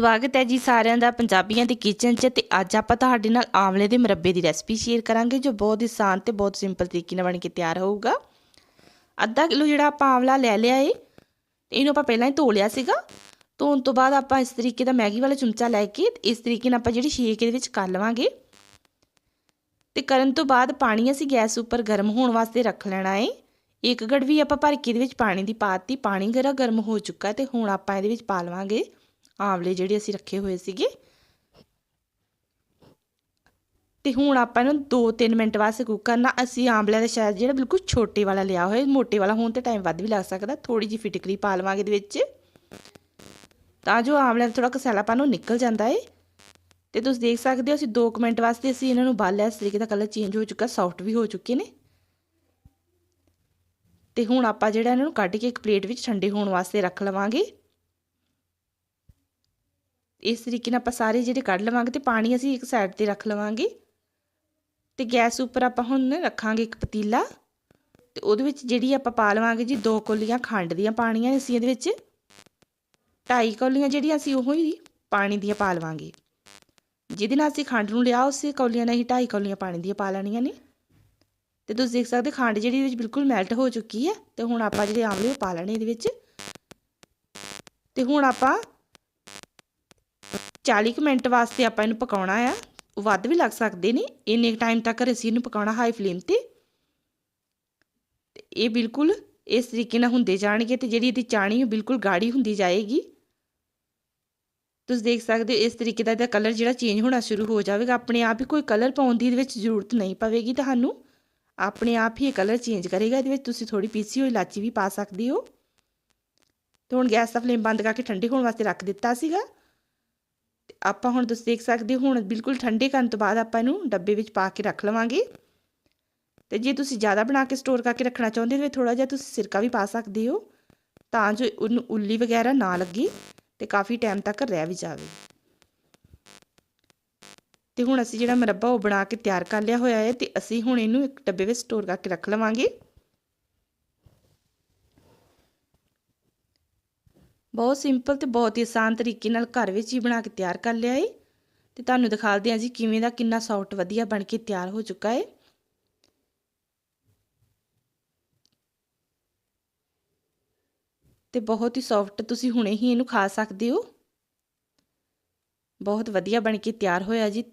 ਸਵਾਗਤ ਹੈ ਜੀ ਸਾਰਿਆਂ ਦਾ ਪੰਜਾਬੀਆਂ ਦੀ ਕਿਚਨ 'ਚ ਤੇ ਅੱਜ ਆਪਾਂ ਤੁਹਾਡੇ ਨਾਲ ਆਮਲੇ ਦੇ ਮੁਰੱਬੇ ਦੀ ਰੈਸਪੀ ਸ਼ੇਅਰ ਕਰਾਂਗੇ, ਜੋ ਬਹੁਤ ਹੀ ਆਸਾਨ ਤੇ ਬਹੁਤ ਸਿੰਪਲ ਤਰੀਕੇ ਨਾਲ ਬਣ ਕੇ ਤਿਆਰ ਹੋਊਗਾ। ਅੱਧਾ ਕਿਲੋ ਜਿਹੜਾ ਆਪਾਂ ਆਮਲਾ ਲੈ ਲਿਆ ਏ, ਤੇ ਇਹਨੂੰ ਆਪਾਂ ਪਹਿਲਾਂ ਹੀ ਧੋ ਲਿਆ ਸੀਗਾ। ਧੋਣ ਤੋਂ ਬਾਅਦ ਆਪਾਂ ਇਸ ਤਰੀਕੇ ਦਾ ਮੈਗੀ ਵਾਲਾ ਚਮਚਾ ਲੈ ਕੇ ਇਸ ਤਰੀਕੇ ਨਾਲ ਆਪਾਂ ਜਿਹੜੀ ਸ਼ੇਕ ਇਹਦੇ ਵਿੱਚ ਕਰ ਲਵਾਂਗੇ। ਤੇ ਕਰਨ ਤੋਂ ਬਾਅਦ ਪਾਣੀ ਅਸੀਂ ਗੈਸ ਉੱਪਰ ਗਰਮ ਹੋਣ ਵਾਸਤੇ ਰੱਖ ਲੈਣਾ ਏ। ਇੱਕ ਗੜਵੀ ਆਪਾਂ ਭਰ ਕੇ ਇਹਦੇ ਵਿੱਚ ਪਾਣੀ ਦੀ ਪਾਤੀ ਪਾਣੀ ਗਰਾ ਗਰਮ ਹੋ ਚੁੱਕਾ ਤੇ ਹੁਣ ਆਪਾਂ ਇਹਦੇ ਵਿੱਚ ਪਾ ਲਵਾਂਗੇ। ਆਂਵਲੇ ਜਿਹੜੇ ਅਸੀਂ ਰੱਖੇ ਹੋਏ ਸੀਗੇ। ਤੇ ਹੁਣ ਆਪਾਂ ਇਹਨੂੰ 2-3 ਮਿੰਟ ਵਾਸਤੇ ਕੁੱਕ ਕਰਨਾ। ਅਸੀਂ ਆਂਵਲਿਆਂ ਦਾ ਸ਼ਾਇਦ ਜਿਹੜਾ ਬਿਲਕੁਲ ਛੋਟੇ ਵਾਲਾ ਲਿਆ ਹੋਇਆ, ਮੋਟੇ ਵਾਲਾ ਹੋਣ ਤੇ ਟਾਈਮ ਵੱਧ ਵੀ ਲੱਗ ਸਕਦਾ। ਥੋੜੀ ਜਿਹੀ ਫਿਟਕਰੀ ਪਾ ਲਵਾਂਗੇ ਇਹਦੇ ਵਿੱਚ। ਤਾਂ ਜੋ ਆਂਵਲਿਆਂ ਦਾ ਥੋੜਾ ਕਸੈਲਾਪਨ ਉਹ ਨਿਕਲ ਜਾਂਦਾ ਏ। ਤੇ ਤੁਸੀਂ ਦੇਖ ਸਕਦੇ ਹੋ, ਅਸੀਂ 2 ਮਿੰਟ ਵਾਸਤੇ ਅਸੀਂ ਇਹਨਾਂ ਨੂੰ ਬਾਲਿਆ ਇਸ ਤਰੀਕੇ ਦਾ ਕਲਰ ਚੇਂਜ ਹੋ ਚੁੱਕਾ ਸੌਫਟ ਵੀ ਹੋ ਚੁੱਕੇ ਨੇ। ਤੇ ਹੁਣ ਆਪਾਂ ਜਿਹੜਾ ਇਹਨਾਂ ਨੂੰ ਕੱਢ ਕੇ ਇੱਕ ਪਲੇਟ ਵਿੱਚ ਠੰਡੇ ਹੋਣ ਵਾਸਤੇ ਰੱਖ ਲਵਾਂਗੇ। ਇਸ ਤਰੀਕੇ ਨਾਲ ਆਪਾਂ ਸਾਰੇ ਜਿਹੜੇ ਕੱਢ ਲਵਾਂਗੇ ਤੇ ਪਾਣੀ ਅਸੀਂ ਇੱਕ ਸਾਈਡ ਤੇ ਰੱਖ ਲਵਾਂਗੇ। ਤੇ ਗੈਸ ਉੱਪਰ ਆਪਾਂ ਹੁਣ ਰੱਖਾਂਗੇ ਇੱਕ ਪਤੀਲਾ। ਤੇ ਉਹਦੇ ਵਿੱਚ ਜਿਹੜੀ ਆਪਾਂ ਪਾ ਲਵਾਂਗੇ ਜੀ ਦੋ ਕੋਲੀਆਂ ਖੰਡ ਦੀਆਂ ਪਾਣੀਆਂ ਅਸੀਂ ਇਹਦੇ ਵਿੱਚ। ਢਾਈ ਕੌਲੀਆਂ ਜਿਹੜੀਆਂ ਅਸੀਂ ਉਹ ਹੀ ਪਾਣੀ ਦੀਆਂ ਪਾ ਲਵਾਂਗੇ। ਜਿਹਦੇ ਨਾਲ ਅਸੀਂ ਖੰਡ ਨੂੰ ਲਿਆ, ਉਸੇ ਕੌਲੀਆਂ ਨਾਲ ਹੀ ਢਾਈ ਕੌਲੀਆਂ ਪਾਣੀ ਦੀਆਂ ਪਾ ਲੈਣੀਆਂ ਨੇ। ਤੇ ਤੁਸੀਂ ਦੇਖ ਸਕਦੇ ਖੰਡ ਜਿਹੜੀ ਵਿੱਚ ਬਿਲਕੁਲ ਮੈਲਟ ਹੋ ਚੁੱਕੀ ਹੈ। ਤੇ ਹੁਣ ਆਪਾਂ ਜਿਹੜੇ ਆਮਲੇ ਉਹ ਪਾ ਲੈਣੇ ਇਹਦੇ ਵਿੱਚ। ਤੇ ਹੁਣ ਆਪਾਂ 40 ਮਿੰਟ ਵਾਸਤੇ ਆਪਾਂ ਇਹਨੂੰ ਪਕਾਉਣਾ ਆ। ਵੱਧ ਵੀ ਲੱਗ ਸਕਦੇ ਨੇ। ਇੰਨੇ ਟਾਈਮ ਤੱਕ ਅਸੀਂ ਇਹਨੂੰ ਪਕਾਉਣਾ ਹਾਈ ਫਲੇਮ ਤੇ। ਇਹ ਬਿਲਕੁਲ ਇਸ ਤਰੀਕੇ ਨਾਲ ਹੁੰਦੇ ਜਾਣਗੇ ਤੇ ਜਿਹੜੀ ਇਹਦੀ ਚਾਣੀ ਉਹ ਬਿਲਕੁਲ ਗਾੜੀ ਹੁੰਦੀ ਜਾਏਗੀ। ਤੁਸੀਂ ਦੇਖ ਸਕਦੇ ਹੋ ਇਸ ਤਰੀਕੇ ਦਾ ਇਹਦਾ ਕਲਰ ਜਿਹੜਾ ਚੇਂਜ ਹੋਣਾ ਸ਼ੁਰੂ ਹੋ ਜਾਵੇਗਾ। ਆਪਣੇ ਆਪ ਹੀ ਕੋਈ ਕਲਰ ਪਾਉਣ ਦੀ ਇਹਦੇ ਵਿੱਚ ਜ਼ਰੂਰਤ ਨਹੀਂ ਪਵੇਗੀ ਤੁਹਾਨੂੰ। ਆਪਣੇ ਆਪ ਹੀ ਇਹ ਕਲਰ ਚੇਂਜ ਕਰੇਗਾ। ਇਹਦੇ ਵਿੱਚ ਤੁਸੀਂ ਥੋੜੀ ਪੀਸੀ ਹੋਈ ਇਲਾਚੀ ਵੀ ਪਾ ਸਕਦੇ ਹੋ। ਤੇ ਹੁਣ ਗੈਸ ਦਾ ਫਲੇਮ ਬੰਦ ਕਰਕੇ ਠੰਡੇ ਹੋਣ ਵਾਸਤੇ ਰੱਖ ਦਿੱਤਾ ਸੀਗਾ। ਆਪਾਂ ਹੁਣ ਤੁਸੀਂ ਦੇਖ ਸਕਦੇ ਹੋ ਹੁਣ ਬਿਲਕੁਲ ਠੰਡੇ ਕਰਨ ਤੋਂ ਬਾਅਦ ਆਪਾਂ ਇਹਨੂੰ ਡੱਬੇ ਵਿੱਚ ਪਾ ਕੇ ਰੱਖ ਲਵਾਂਗੇ। ਤੇ ਜੇ ਤੁਸੀਂ ਜ਼ਿਆਦਾ ਬਣਾ ਕੇ ਸਟੋਰ ਕਰਕੇ ਰੱਖਣਾ ਚਾਹੁੰਦੇ ਹੋ ਥੋੜਾ ਜਿਹਾ ਤੁਸੀਂ ਸਿਰਕਾ ਵੀ ਪਾ ਸਕਦੇ ਹੋ, ਤਾਂ ਜੋ ਉਹਨੂੰ ਉੱਲੀ ਵਗੈਰਾ ਨਾ ਲੱਗੇ ਤੇ ਕਾਫੀ ਟਾਈਮ ਤੱਕ ਰਹਿ ਵੀ ਜਾਵੇ। ਤੇ ਹੁਣ ਅਸੀਂ ਜਿਹੜਾ ਮਰੱਬਾ ਉਹ ਬਣਾ ਕੇ ਤਿਆਰ ਕਰ ਲਿਆ ਹੋਇਆ ਹੈ, ਤੇ ਅਸੀਂ ਹੁਣ ਇਹਨੂੰ ਇੱਕ ਡੱਬੇ ਵਿੱਚ ਸਟੋਰ ਕਰਕੇ ਰੱਖ ਲਵਾਂਗੇ। ਬਹੁਤ ਸਿੰਪਲ ਤੇ ਬਹੁਤ ਹੀ ਆਸਾਨ ਤਰੀਕੇ ਨਾਲ ਘਰ ਵਿੱਚ ਹੀ ਬਣਾ ਕੇ ਤਿਆਰ ਕਰ ਲਿਆ ਏ। ਤੇ ਤੁਹਾਨੂੰ ਦਿਖਾਉਂਦੇ ਹਾਂ ਜੀ ਕਿਵੇਂ ਦਾ ਕਿੰਨਾ ਸੌਫਟ ਵਧੀਆ ਬਣ ਕੇ ਤਿਆਰ ਹੋ ਚੁੱਕਾ ਏ। ਤੇ ਬਹੁਤ ਹੀ ਸੌਫਟ ਤੁਸੀਂ ਹੁਣੇ ਹੀ ਇਹਨੂੰ ਖਾ ਸਕਦੇ ਹੋ। ਬਹੁਤ ਵਧੀਆ ਬਣ ਕੇ ਤਿਆਰ ਹੋਇਆ ਜੀ।